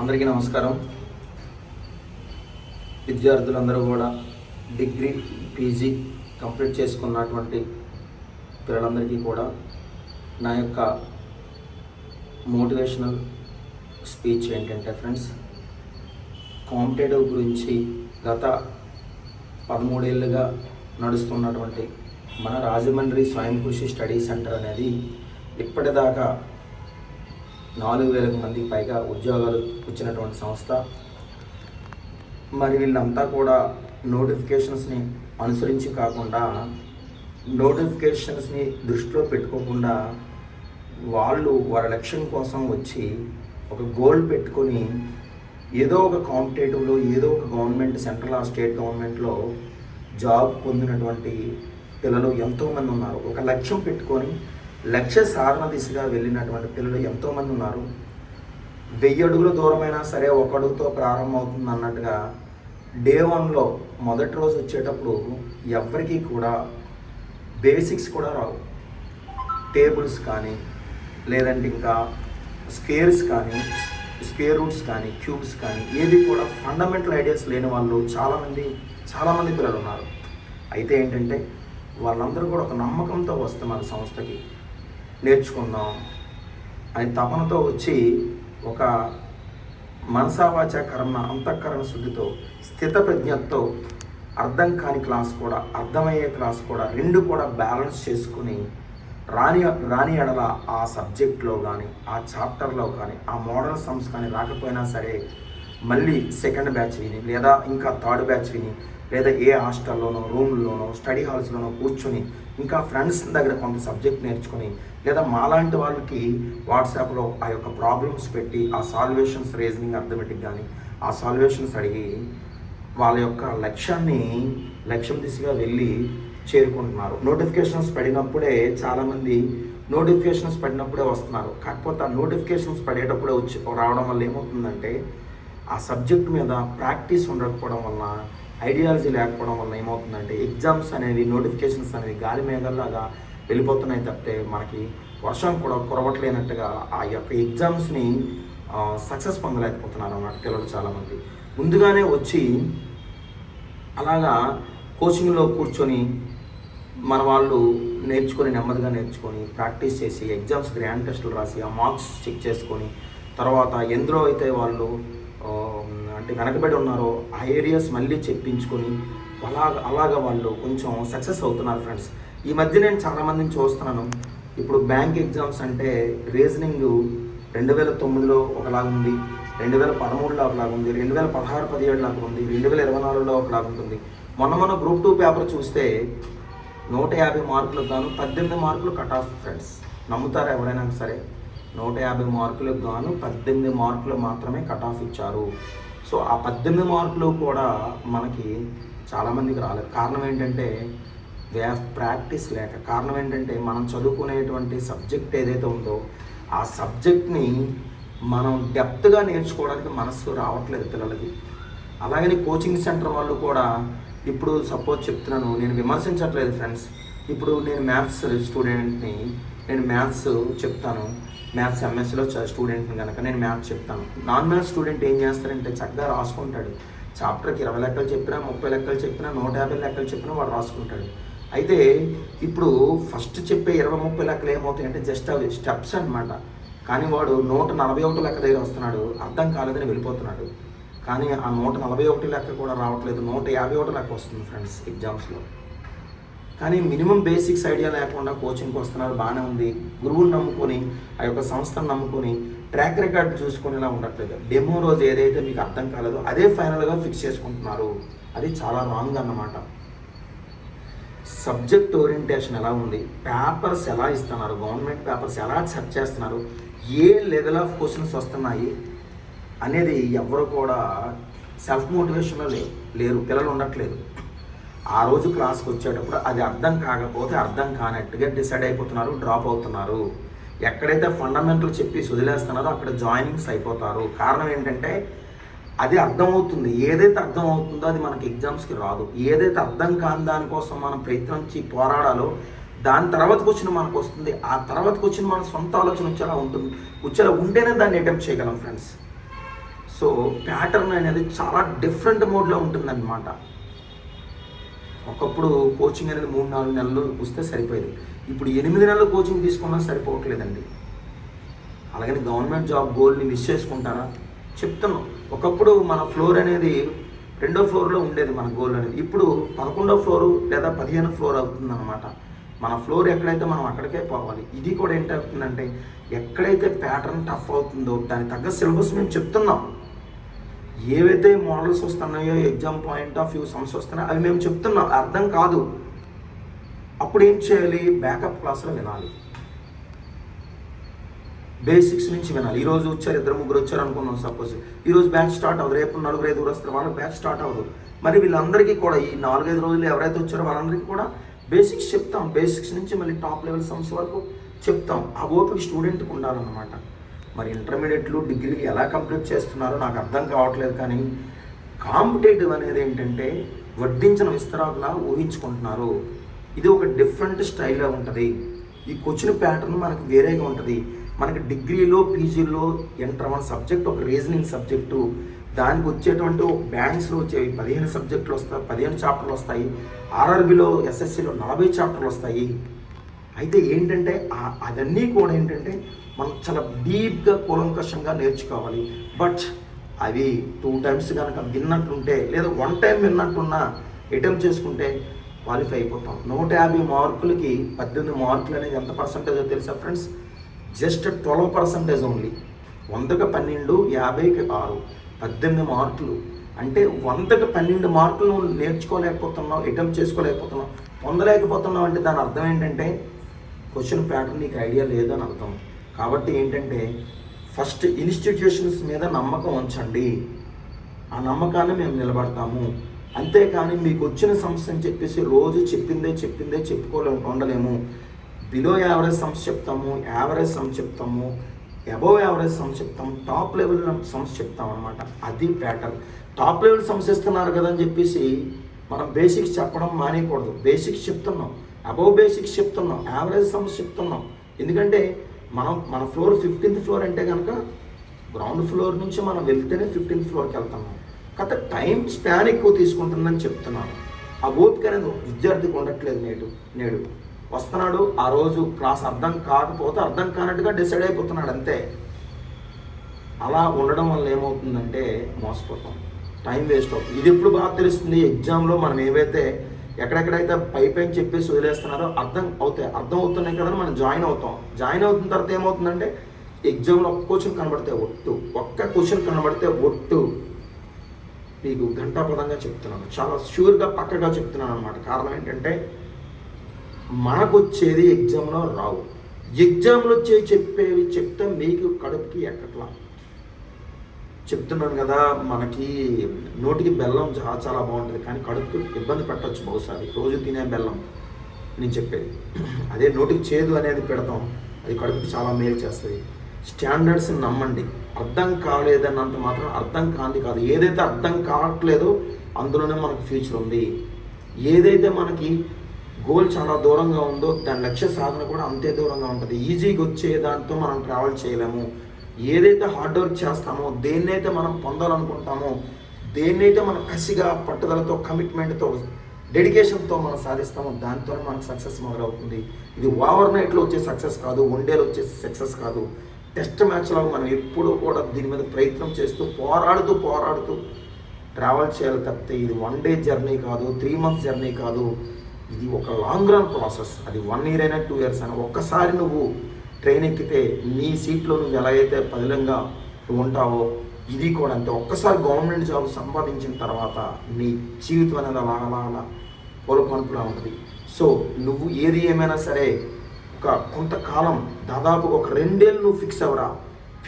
అందరికీ నమస్కారం. విద్యార్థులందరూ కూడా డిగ్రీ పీజీ కంప్లీట్ చేసుకున్నటువంటి పిల్లలందరికీ కూడా నా యొక్క మోటివేషనల్ స్పీచ్ ఏంటంటే ఫ్రెండ్స్ కాంపిటేటివ్ గురించి గత పదమూడేళ్ళుగా నడుస్తున్నటువంటి మన రాజమండ్రి స్వయం కృషి స్టడీ సెంటర్ అనేది ఇప్పటిదాకా నాలుగు వేలకు మందికి పైగా ఉద్యోగాలు వచ్చినటువంటి సంస్థ. మరి వీళ్ళంతా కూడా నోటిఫికేషన్స్ని అనుసరించి కాకుండా నోటిఫికేషన్స్ని దృష్టిలో పెట్టుకోకుండా వాళ్ళు వారి లక్ష్యం కోసం వచ్చి ఒక గోల్ పెట్టుకొని ఏదో ఒక కాంపిటేటివ్లో ఏదో ఒక గవర్నమెంట్ సెంట్రల్ ఆ స్టేట్ గవర్నమెంట్లో జాబ్ పొందినటువంటి పిల్లలు ఎంతోమంది ఉన్నారు. ఒక లక్ష్యం పెట్టుకొని లక్ష్య సాధన దిశగా వెళ్ళినటువంటి పిల్లలు ఎంతోమంది ఉన్నారు. వెయ్యి అడుగుల దూరమైనా సరే ఒక అడుగుతో ప్రారంభమవుతుంది అన్నట్టుగా డే వన్లో మొదటి రోజు వచ్చేటప్పుడు ఎవరికీ కూడా బేసిక్స్ కూడా రావు. టేబుల్స్ కానీ లేదంటే ఇంకా స్కేర్స్ కానీ స్క్వేర్ రూట్స్ కానీ క్యూబ్స్ కానీ ఏది కూడా ఫండమెంటల్ ఐడియాస్ లేని వాళ్ళు చాలామంది చాలామంది పిల్లలు ఉన్నారు. అయితే ఏంటంటే వాళ్ళందరూ కూడా ఒక నమ్మకంతో వస్తున్నారు సంస్థకి నేర్చుకుందాం అని తపనతో వచ్చి ఒక మనసావాచ కర్మ అంతఃకరణ శుద్ధితో స్థిత ప్రజ్ఞతో అర్థం కాని క్లాస్ కూడా అర్థమయ్యే క్లాస్ కూడా రెండు కూడా బ్యాలెన్స్ చేసుకుని రాని రాని ఎడల ఆ సబ్జెక్ట్లో కానీ ఆ చాప్టర్లో కానీ ఆ మోడల్ సమ్స్ కానీ రాకపోయినా సరే మళ్ళీ సెకండ్ బ్యాచ్ విని లేదా ఇంకా థర్డ్ బ్యాచ్ విని లేదా ఏ హాస్టల్లోనో రూమ్లోనో స్టడీ హాల్స్లోనో కూర్చొని ఇంకా ఫ్రెండ్స్ దగ్గర కొంత సబ్జెక్ట్ నేర్చుకొని లేదా మాలాంటి వాళ్ళకి వాట్సాప్లో ఆ యొక్క ప్రాబ్లమ్స్ పెట్టి ఆ సాల్వేషన్స్ రీజనింగ్ అర్థమెటిక్ కానీ ఆ సాల్వేషన్స్ అడిగి వాళ్ళ యొక్క లక్ష్యాన్ని లక్ష్యం దిశగా వెళ్ళి చేరుకుంటున్నారు. నోటిఫికేషన్స్ పడినప్పుడే చాలామంది నోటిఫికేషన్స్ పడినప్పుడే వస్తున్నారు. కాకపోతే ఆ నోటిఫికేషన్స్ పడేటప్పుడే వచ్చి రావడం వల్ల ఏమవుతుందంటే ఆ సబ్జెక్ట్ మీద ప్రాక్టీస్ ఉండకపోవడం వల్ల ఐడియాలజీ లేకపోవడం వల్ల ఏమవుతుందంటే ఎగ్జామ్స్ అనేవి నోటిఫికేషన్స్ అనేవి గాలి మేఘల్లాగా వెళ్ళిపోతున్నాయి తప్పితే మనకి వర్షం కూడా కురవట్లేనట్టుగా ఆ యొక్క ఎగ్జామ్స్ని సక్సెస్ పొందలేకపోతున్నారు అన్నమాట పిల్లలు చాలామంది. ముందుగానే వచ్చి అలాగా కోచింగ్లో కూర్చొని మన వాళ్ళు నేర్చుకొని నెమ్మదిగా నేర్చుకొని ప్రాక్టీస్ చేసి ఎగ్జామ్స్ గ్రాండ్ టెస్టులు రాసి ఆ మార్క్స్ చెక్ చేసుకొని తర్వాత ఎందులో అయితే వాళ్ళు అంటే వెనకబడి ఉన్నారో ఆ ఏరియాస్ మళ్ళీ చెప్పించుకొని అలాగ అలాగ వాళ్ళు కొంచెం సక్సెస్ అవుతున్నారు ఫ్రెండ్స్ ఈ మధ్య నేను చాలామందిని చూస్తున్నాను. ఇప్పుడు బ్యాంక్ ఎగ్జామ్స్ అంటే రీజనింగ్ రెండు వేల తొమ్మిదిలో ఒకలాగా ఉంది రెండు వేల పదమూడులో ఒకలాగా ఉంది రెండు వేల పదహారు పదిహేడులో ఉంది రెండు వేల ఇరవై నాలుగులో ఒకలాగా ఉంటుంది. మొన్న మొన్న గ్రూప్ టూ పేపర్ చూస్తే నూట యాభై మార్కులకు గాను పద్దెనిమిది మార్కులు కట్ ఆఫ్ ఫ్రెండ్స్ నమ్ముతారా ఎవరైనా సరే? నూట యాభై మార్కులకు గాను పద్దెనిమిది మార్కులు మాత్రమే కట్ ఆఫ్ ఇచ్చారు. సో ఆ పద్దెనిమిది మార్కులు కూడా మనకి చాలామందికి రాలేదు. కారణం ఏంటంటే వే ఆఫ్ ప్రాక్టీస్ లేక. కారణం ఏంటంటే మనం చదువుకునేటువంటి సబ్జెక్ట్ ఏదైతే ఉందో ఆ సబ్జెక్ట్ని మనం డెప్త్గా నేర్చుకోవడానికి మనసు రావట్లేదు పిల్లలకి. అలాగని కోచింగ్ సెంటర్ వాళ్ళు కూడా ఇప్పుడు సపోజ్ చెప్తున్నాను నేను విమర్శించట్లేదు ఫ్రెండ్స్ ఇప్పుడు నేను మ్యాథ్స్ స్టూడెంట్ని నేను మ్యాథ్స్ చెప్తాను. మ్యాథ్స్ ఎంఎస్లో స్టూడెంట్ని కనుక నేను మ్యాథ్స్ చెప్తాను. నాన్ మ్యాథ్స్ స్టూడెంట్ ఏం చేస్తారంటే చక్కగా రాసుకుంటాడు. చాప్టర్కి ఇరవై లెక్కలు చెప్పినా ముప్పై లెక్కలు చెప్పినా నూట యాభై లెక్కలు చెప్పినా వాడు రాసుకుంటాడు. అయితే ఇప్పుడు ఫస్ట్ చెప్పే ఇరవై ముప్పై లెక్కలు ఏమవుతాయి అంటే జస్ట్ అవి స్టెప్స్ అనమాట కానీ వాడు నూట నలభై ఒకటి లెక్క దగ్గర వస్తున్నాడు. అర్థం కాలేదని వెళ్ళిపోతున్నాడు. కానీ ఆ నూట నలభై ఒకటి లెక్క కూడా రావట్లేదు. నూట యాభై ఒకటి లెక్క వస్తుంది ఫ్రెండ్స్ ఎగ్జామ్స్లో కానీ మినిమం బేసిక్స్ ఐడియా లేకుండా కోచింగ్కి వస్తున్నారు బాగానే ఉంది. గురువుని నమ్ముకొని ఆ యొక్క సంస్థను నమ్ముకొని ట్రాక్ రికార్డ్ చూసుకునేలా ఉండట్లేదు. డెమో రోజు ఏదైతే మీకు అర్థం కాలేదో అదే ఫైనల్గా ఫిక్స్ చేసుకుంటున్నారు. అది చాలా రాంగ్ అన్నమాట. సబ్జెక్ట్ ఓరియంటేషన్ ఎలా ఉంది? పేపర్స్ ఎలా ఇస్తున్నారు? గవర్నమెంట్ పేపర్స్ ఎలా సెర్చ్ చేస్తున్నారు? ఏ లెవెల్ ఆఫ్ క్వశ్చన్స్ వస్తున్నాయి? అనేది ఎవరు కూడా సెల్ఫ్ మోటివేషన్లో లేరు. పిల్లలు ఉండట్లేదు. ఆ రోజు క్లాస్కి వచ్చేటప్పుడు అది అర్థం కాకపోతే అర్థం కానట్టుగా డిసైడ్ అయిపోతున్నారు డ్రాప్ అవుతున్నారు. ఎక్కడైతే ఫండమెంటల్ చెప్పి వదిలేస్తున్నారో అక్కడ జాయినింగ్స్ అయిపోతారు. కారణం ఏంటంటే అది అర్థమవుతుంది ఏదైతే అర్థం అవుతుందో అది మనకి ఎగ్జామ్స్కి రాదు. ఏదైతే అర్థం కాని దానికోసం మనం ప్రయత్నించి పోరాడాలో దాని తర్వాత క్వశ్చన్ మనకు వస్తుంది. ఆ తర్వాత క్వశ్చన్ మన సొంత ఆలోచన వచ్చేలా ఉంటుంది. వచ్చేలా ఉంటేనే దాన్ని అటెంప్ట్ చేయగలం ఫ్రెండ్స్ సో ప్యాటర్న్ అనేది చాలా డిఫరెంట్ మోడ్లో ఉంటుందన్నమాట. ఒకప్పుడు కోచింగ్ అనేది మూడు నాలుగు నెలలు వస్తే సరిపోయేది. ఇప్పుడు ఎనిమిది నెలలు కోచింగ్ తీసుకున్నా సరిపోవట్లేదండి. అలాగని గవర్నమెంట్ జాబ్ గోల్ని మిస్ చేసుకుంటారా? చెప్తున్నాం. ఒకప్పుడు మన ఫ్లోర్ అనేది రెండో ఫ్లోర్లో ఉండేది మన గోల్ అనేది. ఇప్పుడు పదకొండో ఫ్లోరు లేదా పదిహేను ఫ్లోర్ అవుతుందన్నమాట. మన ఫ్లోర్ ఎక్కడైతే మనం అక్కడికే పోవాలి ఇది కూడా ఏంటవుతుందంటే ఎక్కడైతే ప్యాటర్న్ టఫ్ అవుతుందో దానికి తగ్గ సిలబస్ మేము చెప్తున్నాం. ఏవైతే మోడల్స్ వస్తున్నాయో exam point of view sums వస్తున్నాయో అవి మేము చెప్తున్నాం. అర్థం కాదు. అప్పుడు ఏం చేయాలి? బ్యాకప్ క్లాస్లో వినాలి. బేసిక్స్ నుంచి వినాలి. ఈ రోజు వచ్చారు ఇద్దరు ముగ్గురు వచ్చారు అనుకున్నాం సపోజ్ ఈరోజు బ్యాచ్ స్టార్ట్ అవ్వదు. రేపు నలుగురు ఐదుగురు వస్తారు. వాళ్ళకి బ్యాచ్ స్టార్ట్ అవ్వదు. మరి వీళ్ళందరికీ కూడా ఈ నాలుగైదు రోజులు ఎవరైతే వచ్చారో వాళ్ళందరికీ కూడా బేసిక్స్ చెప్తాం. బేసిక్స్ నుంచి మళ్ళీ టాప్ లెవెల్ సమ్స్ వరకు చెప్తాం. ఆ ఓపిక స్టూడెంట్కి ఉండాలన్నమాట. మరి ఇంటర్మీడియట్లు డిగ్రీలు ఎలా కంప్లీట్ చేస్తున్నారో నాకు అర్థం కావట్లేదు కానీ కాంపిటేటివ్ అనేది ఏంటంటే వడ్డించిన విస్తరాకులా ఊహించుకుంటున్నారు. ఇది ఒక డిఫరెంట్ స్టైల్లో ఉంటుంది. ఈ క్వశ్చన్ ప్యాటర్న్ మనకు వేరేగా ఉంటుంది. మనకి డిగ్రీలో పీజీలో ఎంటర్ అవ్వని సబ్జెక్ట్ ఒక రీజనింగ్ సబ్జెక్టు. దానికి వచ్చేటువంటి బ్యాంక్స్లో వచ్చేవి పదిహేను సబ్జెక్టులు వస్తాయి పదిహేను చాప్టర్లు వస్తాయి. ఆర్ఆర్బిలో ఎస్ఎస్సిలో నలభై చాప్టర్లు వస్తాయి. అయితే ఏంటంటే అదన్నీ అవన్నీ కూడా ఏంటంటే మనం చాలా డీప్గా కూలంకషంగా నేర్చుకోవాలి. బట్ అవి టూ టైమ్స్ కనుక విన్నట్టుంటే లేదా వన్ టైం విన్నట్టున్నా అటెంప్ట్ చేసుకుంటే క్వాలిఫై అయిపోతాం. నూట యాభై మార్కులకి పద్దెనిమిది మార్కులు అనేది ఎంత పర్సంటేజో తెలుసా friends just twelve percentage only వందకు పన్నెండు యాభైకి ఆరు. పద్దెనిమిది మార్కులు. అంటే వందకు పన్నెండు మార్కులు నేర్చుకోలేకపోతున్నావు అటెంప్ట్ చేసుకోలేకపోతున్నావు పొందలేకపోతున్నావు అంటే దాని అర్థం ఏంటంటే క్వశ్చన్ ప్యాటర్న్ నీకు ఐడియా లేదని అర్థం. కాబట్టి ఏంటంటే ఫస్ట్ ఇన్స్టిట్యూషన్స్ మీద నమ్మకం ఉంచండి. ఆ నమ్మకాన్ని మేము నిలబడతాము. అంతేకాని మీకు వచ్చిన సమస్య అని చెప్పేసి రోజు చెప్పిందే చెప్పిందే చెప్పుకోలే ఉండలేము. బిలో యావరేజ్ సమస్య చెప్తాము యావరేజ్ సమస్య చెప్తాము అబోవ్ యావరేజ్ సమస్య చెప్తాం టాప్ లెవెల్ సమస్య చెప్తాం అనమాట అది ప్యాటర్న్ టాప్ లెవెల్ సమస్య ఇస్తున్నారు కదా అని చెప్పేసి మనం బేసిక్స్ చెప్పడం మానేయకూడదు. బేసిక్స్ చెప్తున్నాం. అబోవ్ బేసిక్స్ చెప్తున్నాం యావరేజ్ సమ్స్ చెప్తున్నాం. ఎందుకంటే మనం మన ఫ్లోర్ ఫిఫ్టీన్త్ ఫ్లోర్ అంటే కనుక గ్రౌండ్ ఫ్లోర్ నుంచి మనం వెళ్తేనే ఫిఫ్టీన్త్ ఫ్లోర్కి వెళ్తున్నాం. కాకపోతే టైం స్పాన్ ఎక్కువ తీసుకుంటుందని చెప్తున్నాను. ఆ ఓపిక అనేది విద్యార్థికి ఉండట్లేదు నేడు నేడు. వస్తున్నాడు ఆ రోజు క్లాస్ అర్థం కాకపోతే అర్థం కానట్టుగా డిసైడ్ అయిపోతున్నాడు అంతే. అలా ఉండడం వల్ల ఏమవుతుందంటే మోసపోతాం. టైం వేస్ట్ అవుతుంది. ఇది ఎప్పుడు బాగా తెలుస్తుంది? ఎగ్జామ్లో మనం ఏవైతే ఎక్కడెక్కడైతే పై పైన చెప్పేసి వదిలేస్తున్నారో అర్థం అవుతాయి అర్థం అవుతున్నాయి కదా మనం జాయిన్ అవుతాం. జాయిన్ అవుతున్న తర్వాత ఏమవుతుందంటే ఎగ్జామ్లో ఒక్క క్వశ్చన్ కనబడితే ఒట్టు ఒక్క క్వశ్చన్ కనబడితే ఒట్టు. మీకు ఘంటాపదంగా చెప్తున్నాను చాలా షూర్గా పక్కగా చెప్తున్నాను అనమాట కారణం ఏంటంటే మనకు వచ్చేది ఎగ్జామ్లో రావు. ఎగ్జామ్లో వచ్చే చెప్పేవి చెప్తే మీకు కడుపుకి ఎక్కట్లా? చెప్తున్నాను కదా మనకి నోటికి బెల్లం చాలా చాలా బాగుంటుంది కానీ కడుపుకి ఇబ్బంది పెట్టవచ్చు బహుశా. అది రోజు తినే బెల్లం నేను చెప్పేది. అదే నోటికి చేదు అనేది పెడతాం అది కడుపుకి చాలా మేలు చేస్తుంది. స్టాండర్డ్స్ని నమ్మండి. అర్థం కాలేదన్నంత మాత్రం అర్థం కాంది కాదు. ఏదైతే అర్థం కావట్లేదో అందులోనే మనకు ఫ్యూచర్ ఉంది. ఏదైతే మనకి గోల్ చాలా దూరంగా ఉందో దాని లక్ష్య సాధన కూడా అంతే దూరంగా ఉంటుంది. ఈజీగా వచ్చే దాంతో మనం ట్రావెల్ చేయలేము. ఏదైతే హార్డ్ వర్క్ చేస్తామో దేన్నైతే మనం పొందాలనుకుంటామో దేన్నైతే మనం కసిగా పట్టుదలతో కమిట్మెంట్తో డెడికేషన్తో మనం సాధిస్తామో దానితోనే మనకు సక్సెస్ మొదలవుతుంది. ఇది ఓవర్ నైట్లో వచ్చే సక్సెస్ కాదు వన్ డేలో వచ్చే సక్సెస్ కాదు. టెస్ట్ మ్యాచ్లో మనం ఎప్పుడూ కూడా దీని మీద ప్రయత్నం చేస్తూ పోరాడుతూ పోరాడుతూ ట్రావెల్ చేయాలి తప్పితే ఇది వన్ డే జర్నీ కాదు త్రీ మంత్స్ జర్నీ కాదు. ఇది ఒక లాంగ్ రన్ ప్రాసెస్ అది వన్ ఇయర్ అయినా టూ ఇయర్స్ అయినా ఒక్కసారి నువ్వు ట్రైన్ ఎక్కితే నీ సీట్లో నువ్వు ఎలాగైతే పదిలంగా ఉంటావో ఇది కూడా అంతే. ఒక్కసారి గవర్నమెంట్ జాబ్ సంపాదించిన తర్వాత నీ జీవితం అనేది అలా అలా అలా పొలపనుపులా ఉంటుంది. సో నువ్వు ఏది ఏమైనా సరే ఒక కొంతకాలం దాదాపు ఒక రెండేళ్ళు నువ్వు ఫిక్స్ అవ్వరా.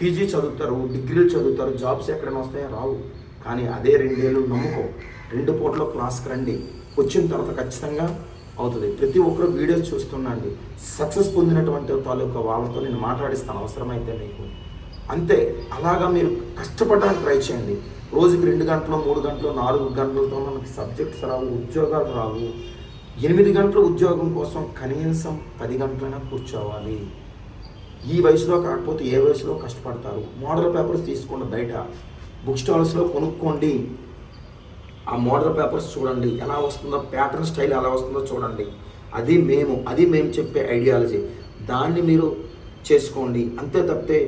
పీజీ చదువుతారు డిగ్రీలు చదువుతారు జాబ్స్ ఎక్కడైనా వస్తాయో? రావు. కానీ అదే రెండేళ్ళు నమ్ముకో. రెండు పూటలో క్లాస్కి రండి. వచ్చిన తర్వాత ఖచ్చితంగా అవుతుంది. ప్రతి ఒక్కరు వీడియోస్ చూస్తున్నాండి సక్సెస్ పొందినటువంటి తాలూకా వాళ్ళతో నేను మాట్లాడిస్తాను. అవసరమైతే మీకు. అంతే. అలాగా మీరు కష్టపడడానికి ట్రై చేయండి. రోజుకి రెండు గంటలు మూడు గంటలు నాలుగు గంటలతో మనకి సబ్జెక్ట్స్ రావు ఉద్యోగాలు రావు. ఎనిమిది గంటల ఉద్యోగం కోసం కనీసం పది గంటలైనా కూర్చోవాలి. ఈ వయసులో కాకపోతే ఏ వయసులో కష్టపడతారు? మోడల్ పేపర్స్ తీసుకోండి బయట. బుక్ స్టాల్స్లో కొనుక్కోండి. ఆ మోడల్ పేపర్స్ చూడండి ఎలా వస్తుందో ప్యాటర్న్ స్టైల్ ఎలా వస్తుందో చూడండి. అది మేము అది మేము చెప్పే ఐడియాలజీ దాన్ని మీరు చేసుకోండి. అంతే తప్పితే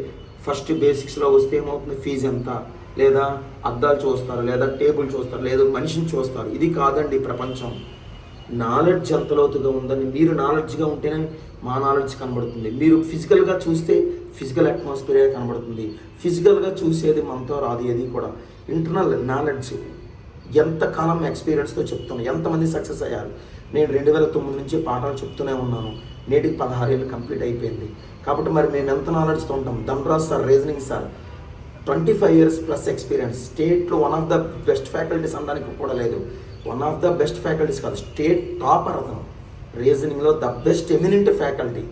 ఫస్ట్ బేసిక్స్లో వస్తే ఏమవుతుంది? ఫీజు ఎంత? లేదా అద్దాలు చూస్తారు లేదా టేబుల్ చూస్తారు లేదా మనిషిని చూస్తారు. ఇది కాదండి ప్రపంచం. నాలెడ్జ్ ఎంత లోతుగా ఉందని మీరు నాలెడ్జ్గా ఉంటేనే మా నాలెడ్జ్ కనబడుతుంది. మీరు ఫిజికల్గా చూస్తే ఫిజికల్ అట్మాస్ఫియర్ కనబడుతుంది. ఫిజికల్గా చూసేది మనతో రాదు ఏది కూడా. ఇంటర్నల్ నాలెడ్జ్ ఎంతకాలం ఎక్స్పీరియన్స్తో చెప్తాను ఎంతమంది సక్సెస్ అయ్యారు? నేను రెండు వేల తొమ్మిది నుంచి పాఠాలు చెప్తూనే ఉన్నాను. నేటికి పదహారేళ్ళు కంప్లీట్ అయిపోయింది. కాబట్టి మరి మేము ఎంత నాలెడ్జ్తో ఉంటాం? Dhanraj sir reasoning sir twenty five years plus experience. స్టేట్లో one of the best faculties అనడానికి కూడా లేదు. One of the best faculties కాదు స్టేట్ టాపర్ అతను. రీజనింగ్లో ద బెస్ట్ ఎమినెంట్ ఫ్యాకల్టీ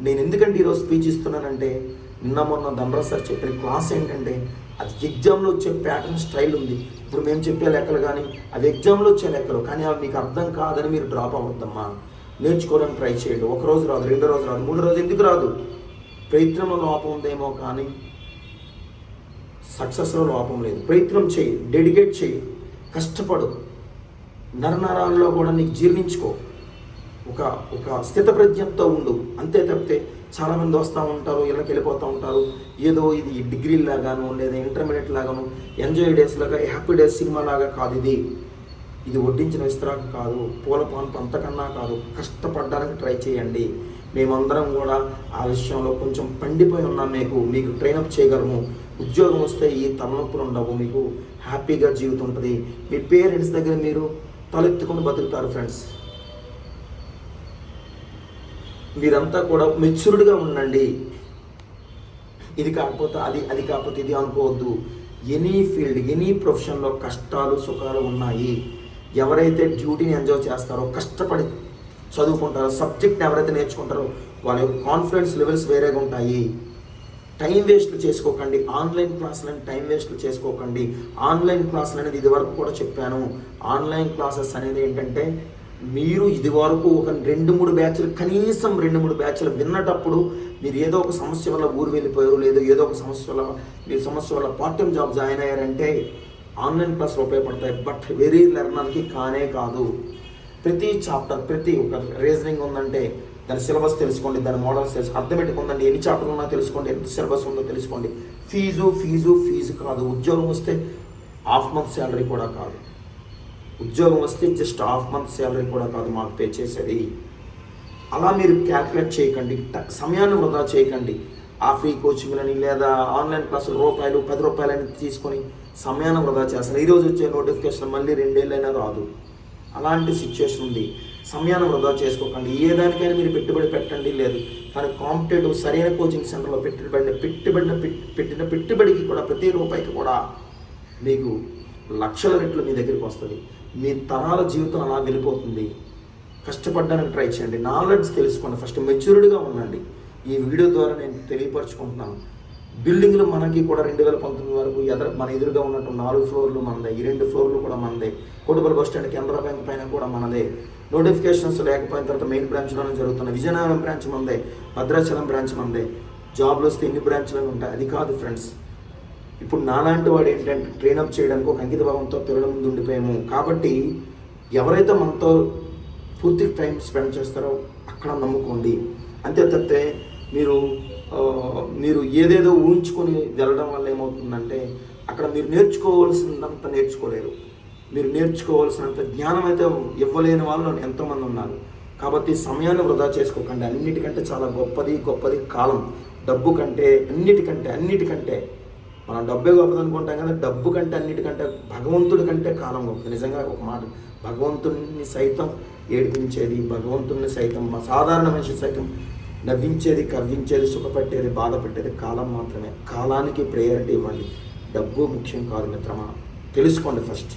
నేను ఎందుకంటే ఈరోజు స్పీచ్ ఇస్తున్నానంటే నిన్న మొన్న ధనరాజ్ సార్ చెప్పిన క్లాస్ ఏంటంటే అది ఎగ్జామ్లో వచ్చే ప్యాటర్న్ స్టైల్ ఉంది. ఇప్పుడు మేము చెప్పే లెక్కలు కానీ అది ఎగ్జామ్లో వచ్చే లెక్కలు కానీ అవి మీకు అర్థం కాదని మీరు డ్రాప్ అవ్వద్దమ్మా. నేర్చుకోవడానికి ట్రై చేయండి. ఒక రోజు రాదు రెండో రోజు రాదు మూడో రోజు ఎందుకు రాదు? ప్రయత్నంలో లోపం ఉందేమో కానీ సక్సెస్లో లోపం లేదు. ప్రయత్నం చేయి డెడికేట్ చేయి కష్టపడు. నరనరాల్లో కూడా నీకు జీర్ణించుకో. ఒక ఒక స్థితప్రజ్ఞతో ఉండు. అంతే తప్పితే చాలామంది వస్తూ ఉంటారు ఇళ్ళకి వెళ్ళిపోతూ ఉంటారు. ఏదో ఇది డిగ్రీ లాగాను లేదా ఇంటర్మీడియట్ లాగాను ఎంజాయ్ డేస్ లాగా హ్యాపీ డేస్ సినిమా లాగా కాదు ఇది. ఇది వడ్డించిన విస్తరాకు కాదు పూల పాన్పు అంతకన్నా కాదు. కష్టపడడానికి ట్రై చేయండి. మేమందరం కూడా ఆ విషయంలో కొంచెం పండిపోయి ఉన్నాం మీకు. మీకు ట్రైనప్ చేయగలము. ఉద్యోగం వస్తే ఈ తలనొప్పులు ఉండవు మీకు. హ్యాపీగా జీవితం ఉంటుంది. మీ పేరెంట్స్ దగ్గర మీరు తలెత్తుకొని బతుకుతారు ఫ్రెండ్స్ మీరంతా కూడా మెచ్యూర్డ్గా ఉండండి. ఇది కాకపోతే అది అది కాకపోతే ఇది అనుకోవద్దు. ఎనీ ఫీల్డ్ ఎనీ ప్రొఫెషన్లో కష్టాలు సుఖాలు ఉన్నాయి. ఎవరైతే డ్యూటీని ఎంజాయ్ చేస్తారో కష్టపడి చదువుకుంటారో సబ్జెక్ట్ని ఎవరైతే నేర్చుకుంటారో వాళ్ళ యొక్క కాన్ఫిడెన్స్ లెవెల్స్ వేరేగా ఉంటాయి. టైం వేస్ట్లు చేసుకోకండి. ఆన్లైన్ క్లాసులను టైం వేస్ట్లు చేసుకోకండి. ఆన్లైన్ క్లాసులు అనేది ఇదివరకు కూడా చెప్పాను. ఆన్లైన్ క్లాసెస్ అనేది ఏంటంటే మీరు ఇది వరకు ఒక రెండు మూడు బ్యాచ్లు కనీసం రెండు మూడు బ్యాచ్లు విన్నటప్పుడు మీరు ఏదో ఒక సమస్య వల్ల ఊరు వెళ్ళిపోయారు లేదు ఏదో ఒక సమస్య వల్ల మీ సమస్య వల్ల పార్ట్ టైం జాబ్ జాయిన్ అయ్యారంటే ఆన్లైన్ క్లాసులు ఉపయోగపడతాయి బట్ వెరీ లెర్నర్కి కానే కాదు. ప్రతి చాప్టర్ ప్రతి ఒక రీజనింగ్ ఉందంటే దాని సిలబస్ తెలుసుకోండి దాని మోడల్స్ తెలుసు అర్థమెటిక్ ఉందండి ఎన్ని చాప్టర్లు ఉన్నా తెలుసుకోండి ఎంత సిలబస్ ఉందో తెలుసుకోండి. ఫీజు ఫీజు ఫీజు కాదు. ఉద్యోగం వస్తే హాఫ్ మంత్ శాలరీ కూడా కాదు. ఉద్యోగం వస్తే జస్ట్ హాఫ్ మంత్ శాలరీ కూడా కాదు మాకు పే చేసేది. అలా మీరు క్యాల్కులేట్ చేయకండి. ట- సమయాన్ని వృధా చేయకండి. ఆ ఫ్రీ కోచింగ్లని లేదా ఆన్లైన్ క్లాసులు రూపాయలు పది రూపాయలని తీసుకొని సమయాన్ని వృధా చేస్తారు. ఈరోజు వచ్చే నోటిఫికేషన్ మళ్ళీ రెండేళ్ళైనా రాదు. అలాంటి సిచ్యువేషన్ ఉంది. సమయాన్ని వృధా చేసుకోకండి. ఏ దానికైనా మీరు పెట్టుబడి పెట్టండి లేదు. కానీ కాంపిటేటివ్ సరైన కోచింగ్ సెంటర్లో పెట్టుబడిన పెట్టుబడిన పెట్టిన పెట్టుబడికి కూడా ప్రతి రూపాయికి కూడా మీకు లక్షల రెట్లు మీ దగ్గరికి వస్తుంది. మీ తరాల జీవితం అలా వెళ్ళిపోతుంది. కష్టపడ్డానికి ట్రై చేయండి. నాలెడ్జ్ తెలుసుకోండి. ఫస్ట్ మెచ్యూర్డ్గా ఉండండి. ఈ వీడియో ద్వారా నేను తెలియపరచుకుంటున్నాను. బిల్డింగ్లు మనకి కూడా రెండు వేల పంతొమ్మిది వరకు ఎదర మన ఎదురుగా ఉన్నట్టు నాలుగు ఫ్లోర్లు మనదే ఈ రెండు ఫ్లోర్లు కూడా మనదే. Kotipalli bus stand Canara bank పైన కూడా మనదే. నోటిఫికేషన్స్ లేకపోయిన తర్వాత మెయిన్ బ్రాంచ్లోనే జరుగుతున్నాయి. విజయనగరం బ్రాంచ్ మందే భద్రాచలం బ్రాంచ్ మందే. జాబ్లు వస్తే ఎన్ని బ్రాంచ్లు ఉంటాయి. అది కాదు ఫ్రెండ్స్ ఇప్పుడు నాలాంటి వాడు ఏంటంటే ట్రైనప్ చేయడానికి ఒక అంకిత భావంతో పిల్లల ముందు ఉండిపోయాము. కాబట్టి ఎవరైతే మనతో పూర్తి టైం స్పెండ్ చేస్తారో అక్కడ నమ్ముకోండి. అంతే తప్పితే మీరు మీరు ఏదేదో ఊహించుకొని వెళ్ళడం వల్ల ఏమవుతుందంటే అక్కడ మీరు నేర్చుకోవాల్సినంత నేర్చుకోలేరు. మీరు నేర్చుకోవాల్సినంత జ్ఞానం అయితే ఇవ్వలేని వాళ్ళు ఎంతోమంది ఉన్నారు. కాబట్టి సమయాన్ని వృధా చేసుకోకండి. అన్నిటికంటే చాలా గొప్పది గొప్పది కాలం. డబ్బు కంటే అన్నిటికంటే అన్నిటికంటే మనం డబ్బే గొప్పది అనుకుంటాం కదా డబ్బు కంటే అన్నిటికంటే భగవంతుడి కంటే కాలం గొప్పది. నిజంగా ఒక మాట. భగవంతుడిని సైతం ఏడిపించేది భగవంతుడిని సైతం మా సాధారణ మనిషి సైతం నవ్వించేది కవ్వించేది సుఖపెట్టేది బాధపెట్టేది కాలం మాత్రమే. కాలానికి ప్రయారిటీ ఇవ్వండి. డబ్బు ముఖ్యం కాదు మిత్రమా. తెలుసుకోండి ఫస్ట్.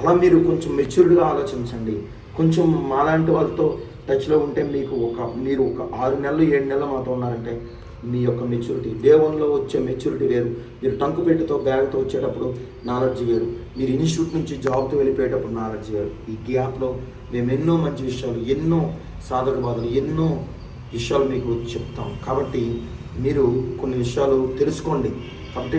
అలా మీరు కొంచెం మెచ్యూర్డ్గా ఆలోచించండి. కొంచెం మాలాంటి వాళ్ళతో టచ్లో ఉంటే మీకు ఒక మీరు ఒక ఆరు నెలలు ఏడు నెలలు మాతో ఉన్నారంటే మీ యొక్క మెచ్యూరిటీ దేవునిలో వచ్చే మెచ్యూరిటీ వేరు. మీరు టంకు పెట్టితో బ్యాగ్తో వచ్చేటప్పుడు నాలెడ్జ్ వేరు. మీరు ఇన్స్టిట్యూట్ నుంచి జాబ్తో వెళ్ళిపోయేటప్పుడు నాలెడ్జ్ వేరు. ఈ గ్యాప్లో మేము ఎన్నో మంచి విషయాలు ఎన్నో సాధక బాధలు ఎన్నో విషయాలు మీకు చెప్తాం. కాబట్టి మీరు కొన్ని విషయాలు తెలుసుకోండి. కాబట్టి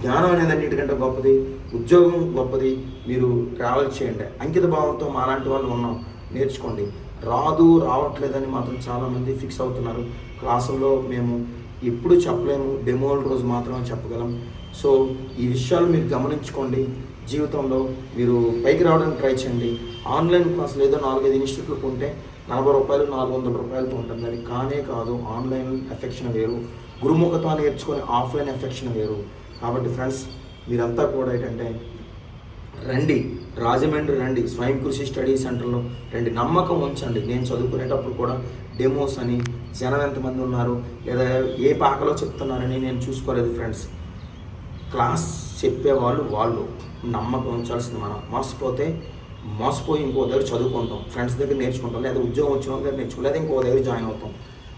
జ్ఞానం అనేది అన్నిటికంటే గొప్పది. ఉద్యోగం గొప్పది. మీరు ట్రావెల్ చేయండి. అంకిత భావంతో మాలాంటి వాళ్ళు ఉన్నాం. నేర్చుకోండి. రాదు రావట్లేదని మాత్రం చాలామంది ఫిక్స్ అవుతున్నారు. క్లాసుల్లో మేము ఎప్పుడు చెప్పలేము డెమోల రోజు మాత్రమే చెప్పగలం. సో ఈ విషయాలు మీరు గమనించుకోండి. జీవితంలో మీరు పైకి రావడానికి ట్రై చేయండి. ఆన్లైన్ క్లాసులు ఏదో నాలుగైదు ఇన్స్టిట్యూట్లు కొంటే నలభై రూపాయలు నాలుగు వందల రూపాయలతో ఉంటుంది అది కానే కాదు ఆన్లైన్ ఎఫెక్షన్ వేరు. గురుముఖత నేర్చుకునే ఆఫ్లైన్ ఎఫెక్షన్ వేరు. కాబట్టి ఫ్రెండ్స్ మీరంతా కూడా ఏంటంటే రండి. రాజమండ్రి రండి. స్వయం కృషి స్టడీ సెంటర్లో రండి. నమ్మకం ఉంచండి. నేను చదువుకునేటప్పుడు కూడా డెమోస్ అని జనం ఎంతమంది ఉన్నారు? లేదా ఏ పాకలో చెప్తున్నారని నేను చూసుకోలేదు ఫ్రెండ్స్. క్లాస్ చెప్పేవాళ్ళు వాళ్ళు. నమ్మకం ఉంచాల్సింది మనం. మోసపోతే మోసపోయి ఇంకో దగ్గర చదువుకుంటాం. ఫ్రెండ్స్ దగ్గర నేర్చుకుంటాం. లేదా ఉద్యోగం వచ్చిన వాళ్ళ దగ్గర నేర్చుకుంటాం. లేదా ఇంకో దగ్గర జాయిన్ అవుతాం.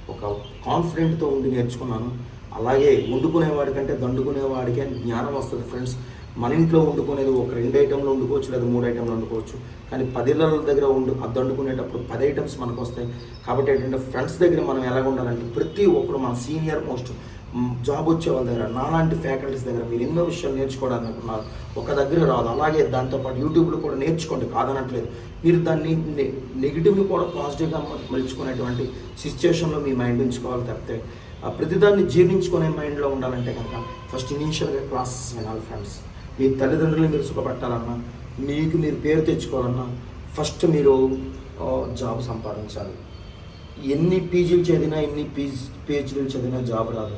ఒక కాన్ఫిడెంట్తో ఉండి నేర్చుకున్నాను. అలాగే వండుకునేవాడికంటే దండుకునేవాడికే జ్ఞానం వస్తుంది ఫ్రెండ్స్. మన ఇంట్లో వండుకునేది ఒక రెండు ఐటెంలు వండుకోవచ్చు లేదా మూడు ఐటెంలు వండుకోవచ్చు. కానీ పదిళ్ళ దగ్గర ఉండి అద్దండుకునేటప్పుడు పది ఐటమ్స్ మనకు వస్తాయి కాబట్టి ఏంటంటే ఫ్రెండ్స్ దగ్గర మనం ఎలాగ ఉండాలంటే ప్రతి ఒక్కరు మన సీనియర్ మోస్ట్ జాబ్ వచ్చే వాళ్ళ దగ్గర నాలాంటి ఫ్యాకల్టీస్ దగ్గర మీరు ఎన్నో విషయాలు నేర్చుకోవడానికి అనుకున్నారు ఒక దగ్గర రాదు. అలాగే దాంతోపాటు యూట్యూబ్లో కూడా నేర్చుకోండి కాదనట్లేదు. మీరు దాన్ని నెగిటివ్ని కూడా పాజిటివ్గా మలుచుకునేటువంటి సిచ్యువేషన్లో మీ మైండ్ ఉంచుకోవాలి తప్పితే ప్రతిదాన్ని జీర్ణించుకునే మైండ్లో ఉండాలంటే కనుక ఫస్ట్ ఇనీషియల్గా క్లాసెస్ వినాలి ఫ్రెండ్స్ మీ తల్లిదండ్రులు మీరు సుఖపెట్టాలన్నా మీకు మీరు పేరు తెచ్చుకోవాలన్నా ఫస్ట్ మీరు జాబ్ సంపాదించాలి. ఎన్ని పీజీలు చదివినా ఎన్ని పీజీ పిహెచ్డీలు చదివినా జాబ్ రాదు.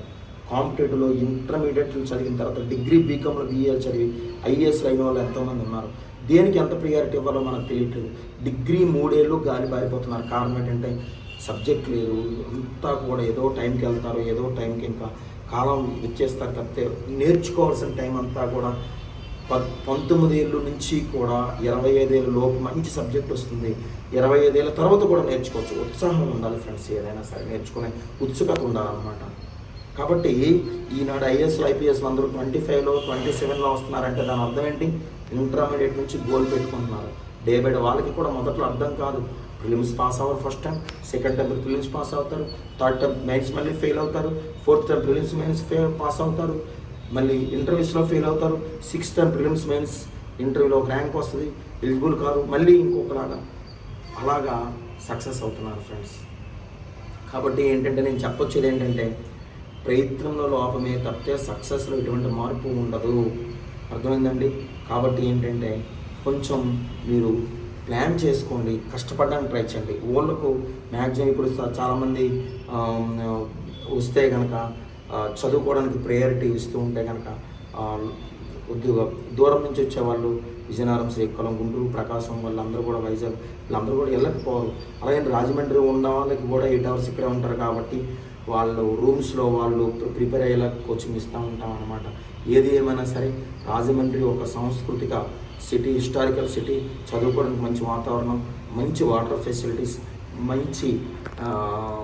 కాంపిటేటివ్లో ఇంటర్మీడియట్లు చదివిన తర్వాత డిగ్రీ బీకామ్లో బీఏలు చదివి ఐఏఎస్ అయిన వాళ్ళు ఎంతోమంది ఉన్నారు. దేనికి ఎంత ప్రియారిటీ ఇవ్వాలో మనకు తెలియట్లేదు. డిగ్రీ మూడేళ్ళు గాలి బారిపోతున్నారు. కారణం ఏంటంటే సబ్జెక్ట్ లేదు. అంతా కూడా ఏదో టైంకి వెళ్తారు ఏదో టైంకి ఇంకా కాలం ఇచ్చేస్తారు తప్పితే నేర్చుకోవాల్సిన టైం అంతా కూడా పంతొమ్మిది ఏళ్ళ నుంచి కూడా ఇరవై ఐదేళ్ళ లోపు మంచి సబ్జెక్ట్ వస్తుంది. ఇరవై ఐదేళ్ళ తర్వాత కూడా నేర్చుకోవచ్చు. ఉత్సాహం ఉండాలి ఫ్రెండ్స్ ఏదైనా సరే నేర్చుకునే ఉత్సుకత ఉండాలన్నమాట. కాబట్టి ఈనాడు ఐఏఎస్లు ఐపీఎస్లు అందరూ ట్వంటీ ఫైవ్లో ట్వంటీ సెవెన్లో వస్తున్నారంటే దాని అర్థం ఏంటి? ఇంటర్మీడియట్ నుంచి గోల్ పెట్టుకుంటున్నారు. డే బై డే వాళ్ళకి కూడా మొదట్లో అర్థం కాదు. ప్రిలిమ్స్ పాస్ అవ్వరు first time second time prelims pass అవుతారు థర్డ్ టైం మెయిన్స్ మళ్ళీ ఫెయిల్ అవుతారు ఫోర్త్ టైం ప్రిలిమ్స్ మెయిన్స్ ఫే పాస్ అవుతారు. మళ్ళీ ఇంటర్వ్యూస్లో ఫెయిల్ అవుతారు. సిక్స్త్ టైం ప్రిలిమ్స్ మెయిన్స్ ఇంటర్వ్యూలో ఒక ర్యాంక్ వస్తుంది. ఎలిజిబుల్ కారు. మళ్ళీ ఇంకొకలాగా అలాగా సక్సెస్ అవుతున్నారు ఫ్రెండ్స్ కాబట్టి ఏంటంటే నేను చెప్పొచ్చేది ఏంటంటే ప్రయత్నంలో లోపమే తప్పితే సక్సెస్లో ఎటువంటి మార్పు ఉండదు. అర్థమైందండి? కాబట్టి ఏంటంటే కొంచెం మీరు ప్లాన్ చేసుకోండి. కష్టపడడానికి ట్రై చేయండి. ఓళ్ళకు మ్యాక్సిమం ఇప్పుడు చాలామంది వస్తే కనుక చదువుకోవడానికి ప్రయారిటీ ఇస్తూ ఉంటే కనుక ఉద్యోగ దూరం నుంచి వచ్చే వాళ్ళు విజయనగరం శ్రీకాకుళం గుంటూరు ప్రకాశం వాళ్ళందరూ కూడా వైజాగ్ వీళ్ళందరూ కూడా వెళ్ళకపోరు. అలాగే రాజమండ్రి ఉన్న వాళ్ళకి కూడా ఎయిట్ అవర్స్ ఇక్కడే ఉంటారు కాబట్టి వాళ్ళు రూమ్స్లో వాళ్ళు ప్రిపేర్ అయ్యేలా కోచింగ్ ఇస్తూ ఉంటాం అనమాట ఏది ఏమైనా సరే రాజమండ్రి ఒక సాంస్కృతిక సిటీ హిస్టారికల్ సిటీ చదువుకోవడానికి మంచి వాతావరణం మంచి వాటర్ ఫెసిలిటీస్ మంచి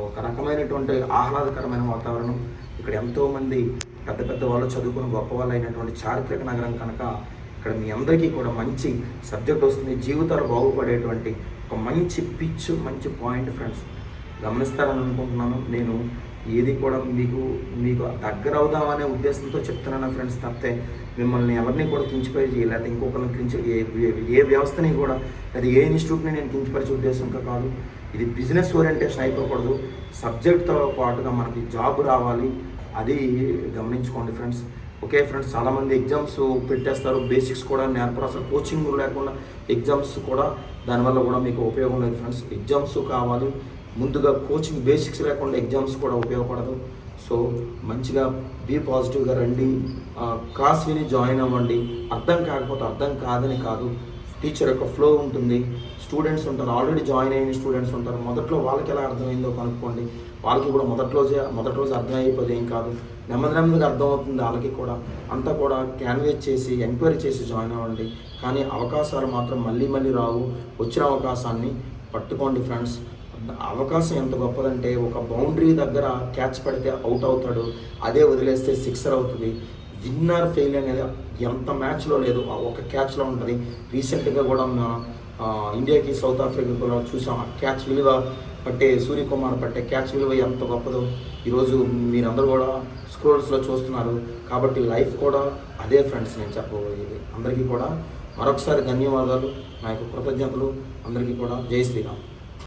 ఒక రకమైనటువంటి ఆహ్లాదకరమైన వాతావరణం ఇక్కడ ఎంతోమంది పెద్ద పెద్ద వాళ్ళు చదువుకుని గొప్ప వాళ్ళు అయినటువంటి చారిత్రక నగరం కనుక ఇక్కడ మీ అందరికీ కూడా మంచి సబ్జెక్ట్ వస్తుంది. జీవితాలు బాగుపడేటువంటి ఒక మంచి పిచ్ మంచి పాయింట్ ఫ్రెండ్స్ గమనిస్తారని అనుకుంటున్నాను. నేను ఏది కూడా మీకు మీకు దగ్గర అవుదామనే ఉద్దేశంతో చెప్తున్నాను ఫ్రెండ్స్ తప్పితే మిమ్మల్ని ఎవరిని కూడా కించిపరిచి లేకపోతే ఇంకొకరిని కించి ఏ ఏ- వ్యవస్థని కూడా అది ఏ ఇన్స్టిట్యూట్ని నేను కించిపరిచే ఉద్దేశంతో కాదు. ఇది బిజినెస్ ఓరియంటేషన్ అయిపోకూడదు. సబ్జెక్ట్తో పాటుగా మనకి జాబ్ రావాలి. అది గమనించుకోండి ఫ్రెండ్స్. ఓకే ఫ్రెండ్స్ చాలామంది ఎగ్జామ్స్ పెట్టేస్తారు. బేసిక్స్ కూడా నేర్పరు. అసలు కోచింగ్ లేకుండా ఎగ్జామ్స్ కూడా దానివల్ల కూడా మీకు ఉపయోగం లేదు ఫ్రెండ్స్. ఎగ్జామ్స్ కావాలి. ముందుగా కోచింగ్ బేసిక్స్ లేకుండా ఎగ్జామ్స్ కూడా ఉపయోగపడదు. సో మంచిగా బీ పాజిటివ్గా రండి. క్లాస్ విని జాయిన్ అవ్వండి. అర్థం కాకపోతే అర్థం కాదని కాదు. టీచర్ యొక్క ఫ్లో ఉంటుంది. స్టూడెంట్స్ ఉంటారు. ఆల్రెడీ జాయిన్ అయిన స్టూడెంట్స్ ఉంటారు. మొదట్లో వాళ్ళకి ఎలా అర్థమైందో కనుక్కోండి. వాళ్ళకి కూడా మొదటి రోజే మొదటి రోజు అర్థం అయిపోతే ఏం కాదు. నెమ్మది నెమ్మదిగా అర్థమవుతుంది వాళ్ళకి కూడా. అంతా కూడా క్యాన్వేట్ చేసి ఎంక్వైరీ చేసి జాయిన్ అవ్వండి. కానీ అవకాశాలు మాత్రం మళ్ళీ మళ్ళీ రావు. వచ్చిన అవకాశాన్ని పట్టుకోండి ఫ్రెండ్స్. అవకాశం ఎంత గొప్పదంటే ఒక బౌండరీ దగ్గర క్యాచ్ పడితే అవుట్ అవుతాడు. అదే వదిలేస్తే సిక్సర్ అవుతుంది. విన్నర్ ఫెయిల్ అనేది ఎంత మ్యాచ్లో లేదు. ఆ ఒక క్యాచ్లో ఉంటుంది. రీసెంట్గా కూడా మన ఇండియాకి సౌత్ ఆఫ్రికా కూడా చూసాం. ఆ క్యాచ్ విలువ పట్టే సూర్యకుమార్ పట్టే క్యాచ్ విలువ ఎంత గొప్పదో. ఈరోజు మీరందరూ కూడా స్క్రోల్స్లో చూస్తున్నారు. కాబట్టి లైఫ్ కూడా అదే ఫ్రెండ్స్ నేను చెప్పబోయేది. అందరికీ కూడా మరొకసారి ధన్యవాదాలు. నా యొక్క కృతజ్ఞతలు. అందరికీ కూడా జై శ్రీరామ్.